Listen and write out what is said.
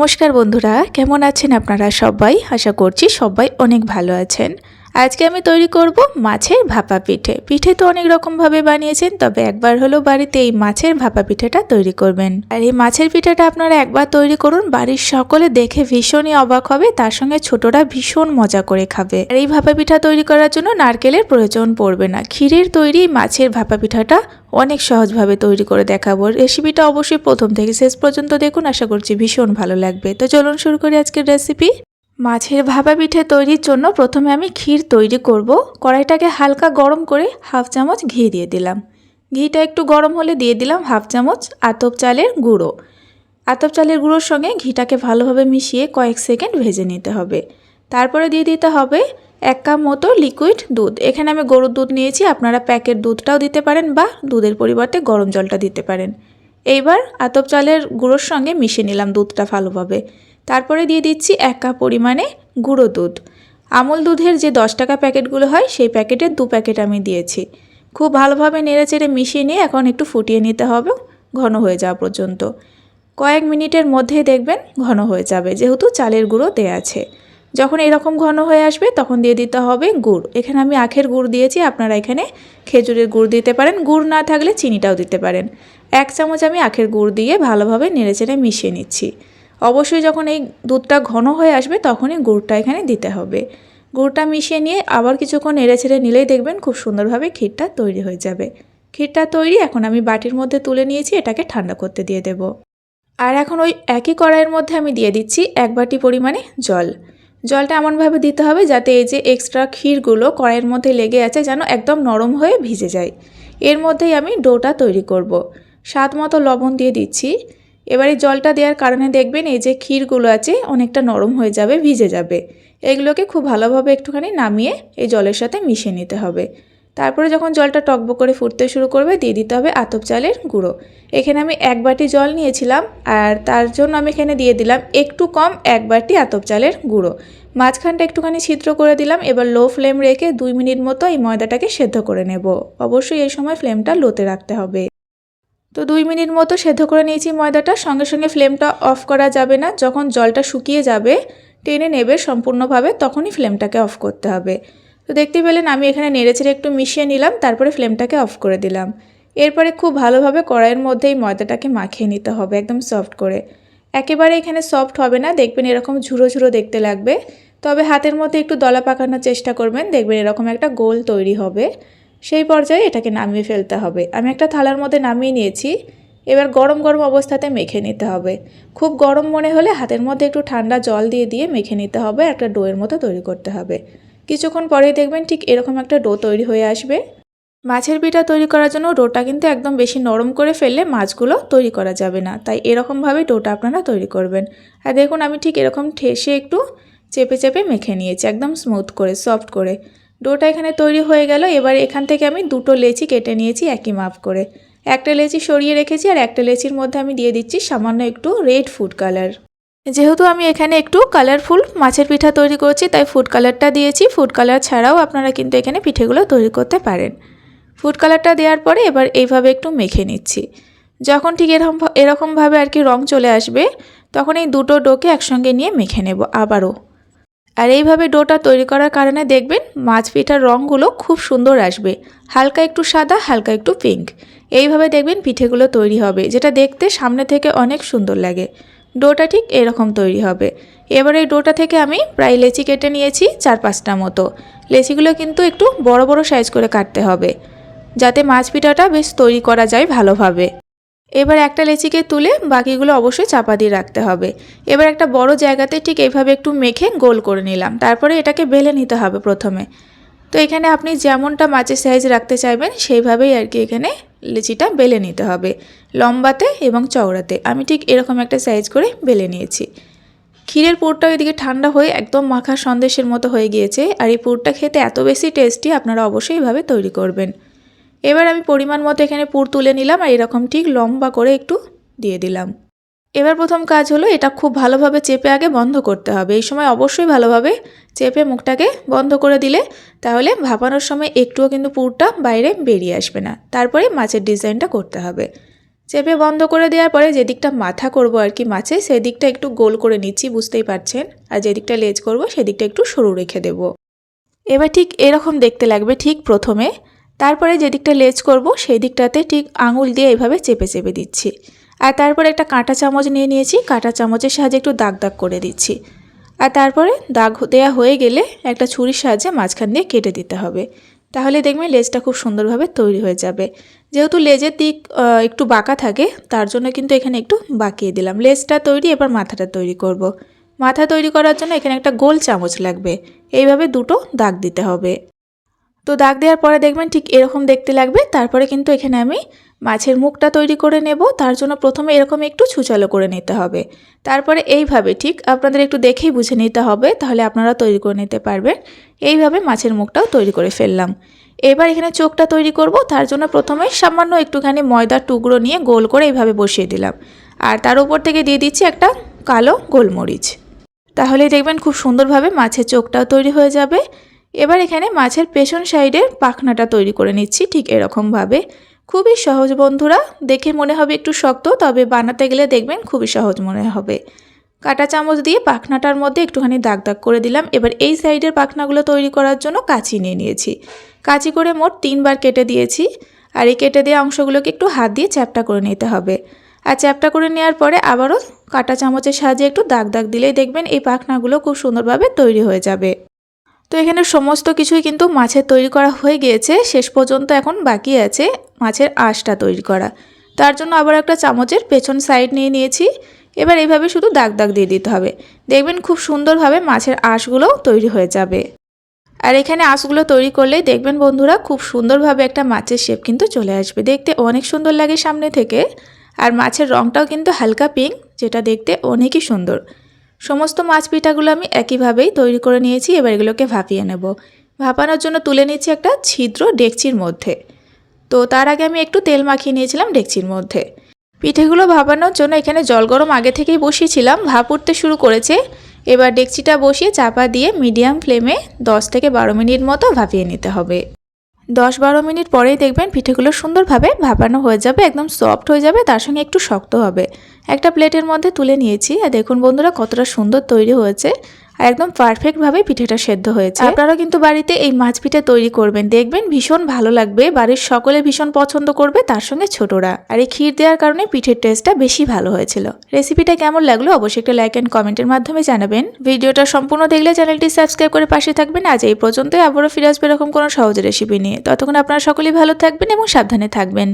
নমস্কার বন্ধুরা কেমন আছেন আপনারা সবাই? আশা করছি সবাই অনেক ভালো আছেন। আজকে আমি তৈরি করব মাছের ভাপা পিঠে। পিঠে তো অনেক রকমভাবে বানিয়েছেন, তবে একবার হলো বাড়িতে এই মাছের ভাপা পিঠেটা তৈরি করবেন। আর এই মাছের পিঠেটা আপনারা একবার তৈরি করুন, বাড়ির সকলে দেখে ভীষণই অবাক হবে, তার সঙ্গে ছোটরা ভীষণ মজা করে খাবে। আর এই ভাপা পিঠা তৈরি করার জন্য নারকেলের প্রয়োজন পড়বে না। ক্ষীরের তৈরি মাছের ভাপা পিঠাটা অনেক সহজভাবে তৈরি করে দেখাবো। রেসিপিটা অবশ্যই প্রথম থেকে শেষ পর্যন্ত দেখুন, আশা করছি ভীষণ ভালো লাগবে। তো চলুন শুরু করি আজকের রেসিপি। মাছের ভাপা পিঠে তৈরির জন্য প্রথমে আমি ক্ষীর তৈরি করব। কড়াইটাকে হালকা গরম করে হাফ চামচ ঘি দিয়ে দিলাম। ঘিটা একটু গরম হলে দিয়ে দিলাম হাফ চামচ আতপ চালের গুঁড়ো। আতপ চালের গুঁড়োর সঙ্গে ঘিটাকে ভালোভাবে মিশিয়ে কয়েক সেকেন্ড ভেজে নিতে হবে। তারপরে দিয়ে দিতে হবে এক কাপ মতো লিকুইড দুধ। এখানে আমি গরুর দুধ নিয়েছি, আপনারা প্যাকেট দুধটাও দিতে পারেন বা দুধের পরিবর্তে গরম জলটা দিতে পারেন। এইবার আতপ চালের গুঁড়োর সঙ্গে মিশিয়ে নিলাম দুধটা ভালোভাবে। তারপরে দিয়ে দিচ্ছি এক কাপ পরিমাণে গুঁড়ো দুধ। আমুল দুধের যে দশ টাকা প্যাকেটগুলো হয়, সেই প্যাকেটের দু প্যাকেট আমি দিয়েছি। খুব ভালোভাবে নেড়ে চেড়ে মিশিয়ে নিয়ে এখন একটু ফুটিয়ে নিতে হবে, ঘন হয়ে যাওয়া পর্যন্ত। কয়েক মিনিটের মধ্যেই দেখবেন ঘন হয়ে যাবে, যেহেতু চালের গুঁড়ো দেয়া আছে। যখন এরকম ঘন হয়ে আসবে, তখন দিয়ে দিতে হবে গুড়। এখানে আমি আখের গুড় দিয়েছি, আপনারা এখানে খেজুরের গুড় দিতে পারেন। গুড় না থাকলে চিনিটাও দিতে পারেন। এক চামচ আমি আখের গুড় দিয়ে ভালোভাবে নেড়েচেড়ে মিশিয়ে নিচ্ছি। অবশ্যই যখন এই দুধটা ঘন হয়ে আসবে তখনই গুড়টা এখানে দিতে হবে। গুড়টা মিশিয়ে নিয়ে আবার কিছুক্ষণ নেড়ে ছেড়ে নিলেই দেখবেন খুব সুন্দরভাবে ক্ষীরটা তৈরি হয়ে যাবে। ক্ষীরটা তৈরি এখন আমি বাটির মধ্যে তুলে নিয়েছি, এটাকে ঠান্ডা করতে দিয়ে দেব। আর এখন ওই একই কড়াইয়ের মধ্যে আমি দিয়ে দিচ্ছি এক বাটি পরিমাণে জল। জলটা এমনভাবে দিতে হবে যাতে এই যে এক্সট্রা ক্ষীরগুলো কড়াইয়ের মধ্যে লেগে আছে যেন একদম নরম হয়ে ভিজে যায়। এর মধ্যেই আমি ডোটা তৈরি করব। স্বাদ মতো লবণ দিয়ে দিচ্ছি। এবারে জলটা দেওয়ার কারণে দেখবেন এই যে ক্ষীরগুলো আছে অনেকটা নরম হয়ে যাবে, ভিজে যাবে। এগুলোকে খুব ভালোভাবে একটুখানি নামিয়ে এই জলের সাথে মিশিয়ে নিতে হবে। তারপরে যখন জলটা টকবক করে ফুটতে শুরু করবে, দিয়ে দিতে হবে আতপ চালের গুঁড়ো। এখানে আমি এক বাটি জল নিয়েছিলাম আর তার জন্য আমি এখানে দিয়ে দিলাম একটু কম এক বাটি আতপ চালের গুঁড়ো। মাঝখানটা একটুখানি ছিদ্র করে দিলাম, এবার লো ফ্লেম রেখে দুই মিনিট মতো এই ময়দাটাকে সেদ্ধ করে নেব। অবশ্যই এই সময় ফ্লেমটা লোতে রাখতে হবে। তো দুই মিনিট মতো সেদ্ধ করে নিয়েছি ময়দাটা। সঙ্গে সঙ্গে ফ্লেমটা অফ করা যাবে না। যখন জলটা শুকিয়ে যাবে, টেনে নেবে সম্পূর্ণভাবে, তখনই ফ্লেমটাকে অফ করতে হবে। তো দেখতে পেলেন, আমি এখানে নেড়েচেড়ে একটু মিশিয়ে নিলাম, তারপরে ফ্লেমটাকে অফ করে দিলাম। এরপরে খুব ভালোভাবে কড়াইয়ের মধ্যে এই ময়দাটাকে মাখিয়ে নিতে হবে, একদম সফট করে। একেবারে এখানে সফট হবে না, দেখবেন এরকম ঝুরো ঝুরো দেখতে লাগবে। তবে হাতের মধ্যে একটু দলা পাকানোর চেষ্টা করবেন, দেখবেন এরকম একটা গোল তৈরি হবে। সেই পর্যায়ে এটাকে নামিয়ে ফেলতে হবে। আমি একটা থালার মধ্যে নামিয়ে নিয়েছি। এবার গরম গরম অবস্থাতে মেখে নিতে হবে। খুব গরম মনে হলে হাতের মধ্যে একটু ঠান্ডা জল দিয়ে দিয়ে মেখে নিতে হবে, একটা ডোয়ের মতো তৈরি করতে হবে। কিছুক্ষণ পরেই দেখবেন ঠিক এরকম একটা ডো তৈরি হয়ে আসবে। মাছের পিঠা তৈরি করার জন্য ডোটা কিন্তু একদম বেশি নরম করে ফেললে মাছগুলো তৈরি করা যাবে না। তাই এরকমভাবেই ডোটা আপনারা তৈরি করবেন। আর দেখুন, আমি ঠিক এরকম ঠেসে একটু চেপে চেপে মেখে নিয়েছি, একদম স্মুথ করে সফট করে। ডোটা এখানে তৈরি হয়ে গেল। এবার এখান থেকে আমি দুটো লেচি কেটে নিয়েছি একই মাপ করে। একটা লেচি সরিয়ে রেখেছি আর একটা লেচির মধ্যে আমি দিয়ে দিচ্ছি সামান্য একটু রেড ফুড কালার। যেহেতু আমি এখানে একটু কালারফুল মাছের পিঠা তৈরি করছি, তাই ফুড কালারটা দিয়েছি। ফুড কালার ছাড়াও আপনারা কিন্তু এখানে পিঠেগুলো তৈরি করতে পারেন। ফুড কালারটা দেওয়ার পরে এবার এইভাবে একটু মেখে নিচ্ছি। যখন ঠিক এরকম এরকমভাবে আর কি রং চলে আসবে, তখন এই দুটো ডোকে একসঙ্গে নিয়ে মেখে নেব আবারও। আর এইভাবে ডোটা তৈরি করার কারণে দেখবেন মাছ পিঠার রঙগুলো খুব সুন্দর আসবে। হালকা একটু সাদা, হালকা একটু পিঙ্ক এইভাবে দেখবেন পিঠেগুলো তৈরি হবে, যেটা দেখতে সামনে থেকে অনেক সুন্দর লাগে। ডোটা ঠিক এরকম তৈরি হবে। এবার এই ডোটা থেকে আমি প্রায় লেচি কেটে নিয়েছি চার পাঁচটা মতো। লেচিগুলো কিন্তু একটু বড় বড় সাইজ করে কাটতে হবে, যাতে মাছ পিঠাটা বেশ তৈরি করা যায় ভালোভাবে। এবার একটা লেচিকে তুলে বাকিগুলো অবশ্যই চাপা দিয়ে রাখতে হবে। এবার একটা বড় জায়গাতে ঠিক এইভাবে একটু মেখে গোল করে নিলাম। তারপরে এটাকে বেলে নিতে হবে প্রথমে। তো এখানে আপনি যেমনটা মাছের সাইজ রাখতে চাইবেন, সেইভাবেই আর কি এখানে লিচিটা বেলে নিতে হবে। লম্বাতে এবং চওড়াতে। আমি ঠিক এরকম একটা সাইজ করে বেলে নিয়েছি। ক্ষীরের পুরটা এদিকে ঠান্ডা হয়ে একদম মাখা সন্দেশের মতো হয়ে গিয়েছে। আর এই পুরটা খেতে এত বেশি টেস্টি আপনারা অবশ্যই এভাবে তৈরি করবেন। এবার আমি পরিমাণ মতো এখানে পুর তুলে নিলাম আর এরকম ঠিক লম্বা করে একটু দিয়ে দিলাম। এবার প্রথম কাজ হলো এটা খুব ভালোভাবে চেপে আগে বন্ধ করতে হবে। এই সময় অবশ্যই ভালোভাবে চেপে মুখটাকে বন্ধ করে দিলে তাহলে ভাপানোর সময় একটুও কিন্তু পুরটা বাইরে বেরিয়ে আসবে না। তারপরে মাছের ডিজাইনটা করতে হবে। চেপে বন্ধ করে দেওয়ার পরে যেদিকটা মাথা করব আর কি মাছে সেদিকটা একটু গোল করে নিচ্ছি, বুঝতেই পারছেন? আর যেদিকটা লেজ করব সেদিকটা একটু সরু রেখে দেব। এবার ঠিক এরকম দেখতে লাগবে ঠিক প্রথমে। তারপরে যে দিকটা লেজ করব, সেই দিকটাতে ঠিক আঙুল দিয়ে এইভাবে চেপে চেপে দিচ্ছি। আর তারপরে একটা কাঁটা চামচ নিয়ে নিয়েছি, কাঁটা চামচের সাহায্যে একটু দাগ দাগ করে দিচ্ছি। আর তারপরে দাগ দেওয়া হয়ে গেলে একটা ছুরির সাহায্যে মাঝখান দিয়ে কেটে দিতে হবে। তাহলে দেখবেন লেজটা খুব সুন্দরভাবে তৈরি হয়ে যাবে। যেহেতু লেজের দিক একটু বাঁকা থাকে, তার জন্য কিন্তু এখানে একটু বাঁকিয়ে দিলাম। লেজটা তৈরি, এবার মাথাটা তৈরি করব। মাথা তৈরি করার জন্য এখানে একটা গোল চামচ লাগবে। এইভাবে দুটো দাগ দিতে হবে। তো দাগ দেওয়ার পরে দেখবেন ঠিক এরকম দেখতে লাগবে। তারপরে কিন্তু এখানে আমি মাছের মুখটা তৈরি করে নেব। তার জন্য প্রথমে এরকম একটু ছুচালো করে নিতে হবে। তারপরে এইভাবে ঠিক আপনাদের একটু দেখেই বুঝে নিতে হবে, তাহলে আপনারা তৈরি করে নিতে পারবেন। এইভাবে মাছের মুখটাও তৈরি করে ফেললাম। এবার এখানে চোখটা তৈরি করব। তার জন্য প্রথমে সামান্য একটুখানি ময়দার টুকরো নিয়ে গোল করে এইভাবে বসিয়ে দিলাম। আর তার উপর থেকে দিয়ে দিচ্ছি একটা কালো গোলমরিচ। তাহলে দেখবেন খুব সুন্দরভাবে মাছের চোখটাও তৈরি হয়ে যাবে। এবার এখানে মাছের পেছন সাইডের পাখনাটা তৈরি করে নিচ্ছি, ঠিক এরকমভাবে খুবই সহজ বন্ধুরা, দেখে মনে হবে একটু শক্ত, তবে বানাতে গেলে দেখবেন খুবই সহজ মনে হবে। কাটা চামচ দিয়ে পাখনাটার মধ্যে একটুখানি দাগ দাগ করে দিলাম। এবার এই সাইডের পাখনাগুলো তৈরি করার জন্য কাঁচি নিয়ে নিয়েছি। কাঁচি করে মোট তিনবার কেটে দিয়েছি, আর এই কেটে দেওয়া অংশগুলোকে একটু হাত দিয়ে চ্যাপটা করে নিতে হবে। আর চ্যাপটা করে নেওয়ার পরে আবারও কাটা চামচের সাহায্যে একটু দাগ দাগ দিলেই দেখবেন এই পাখনাগুলো খুব সুন্দরভাবে তৈরি হয়ে যাবে। তো এখানে সমস্ত কিছুই কিন্তু মাছের তৈরি করা হয়ে গিয়েছে। শেষ পর্যন্ত এখন বাকি আছে মাছের আঁশটা তৈরি করা। তার জন্য আবার একটা চামচের পেছন সাইড নিয়ে নিয়েছি। এবার এইভাবে শুধু দাগ দাগ দিয়ে দিতে হবে। দেখবেন খুব সুন্দরভাবে মাছের আঁশগুলো তৈরি হয়ে যাবে। আর এখানে আঁশগুলো তৈরি করলেই দেখবেন বন্ধুরা খুব সুন্দরভাবে একটা মাছের শেপ কিন্তু চলে আসবে। দেখতে অনেক সুন্দর লাগে সামনে থেকে। আর মাছের রঙটাও কিন্তু হালকা পিঙ্ক যেটা দেখতে অনেকই সুন্দর। সমস্ত মাছ পিঠাগুলো আমি একইভাবেই তৈরি করে নিয়েছি, এবার এগুলোকে ভাপিয়ে নেব। ভাপানোর জন্য তুলে নিচ্ছি একটা ছিদ্র ডেকচির মধ্যে। তো তার আগে আমি একটু তেল মাখিয়ে নিয়েছিলাম ডেকচির মধ্যে। পিঠেগুলো ভাপানোর জন্য এখানে জল গরম আগে থেকেই বসিয়েছিলাম, ভাপ উঠতে শুরু করেছে। এবার ডেকচিটা বসিয়ে চাপা দিয়ে মিডিয়াম ফ্লেমে 10 থেকে বারো মিনিট মতো ভাপিয়ে নিতে হবে। দশ বারো মিনিট পরেই দেখবেন পিঠেগুলো সুন্দরভাবে ভাপানো হয়ে যাবে, একদম সফট হয়ে যাবে, তার সঙ্গে একটু শক্ত হবে। একটা প্লেটের মধ্যে তুলে নিয়েছি। আর দেখুন বন্ধুরা কতটা সুন্দর তৈরি হয়েছে। আর একদম পারফেক্টভাবে পিঠেটা সেদ্ধ হয়েছে। আপনারাও কিন্তু বাড়িতে এই মাছ পিঠে তৈরি করবেন। দেখবেন ভীষণ ভালো লাগবে। বাড়ির সকলে ভীষণ পছন্দ করবে, তার সঙ্গে ছোটরা। আর এই ক্ষীর দেওয়ার কারণে পিঠের টেস্টটা বেশি ভালো হয়েছিল। রেসিপিটা কেমন লাগল অবশ্যই একটা লাইক অ্যান্ড কমেন্টের মাধ্যমে জানাবেন। ভিডিওটা সম্পূর্ণ দেখলে চ্যানেলটি সাবস্ক্রাইব করে পাশে থাকবেন। আজ এই পর্যন্তই। আবারও ফিরে আসবে এরকম কোনো সহজ রেসিপি নিয়ে। ততক্ষণ আপনারা সকলেই ভালো থাকবেন এবং সাবধানে থাকবেন।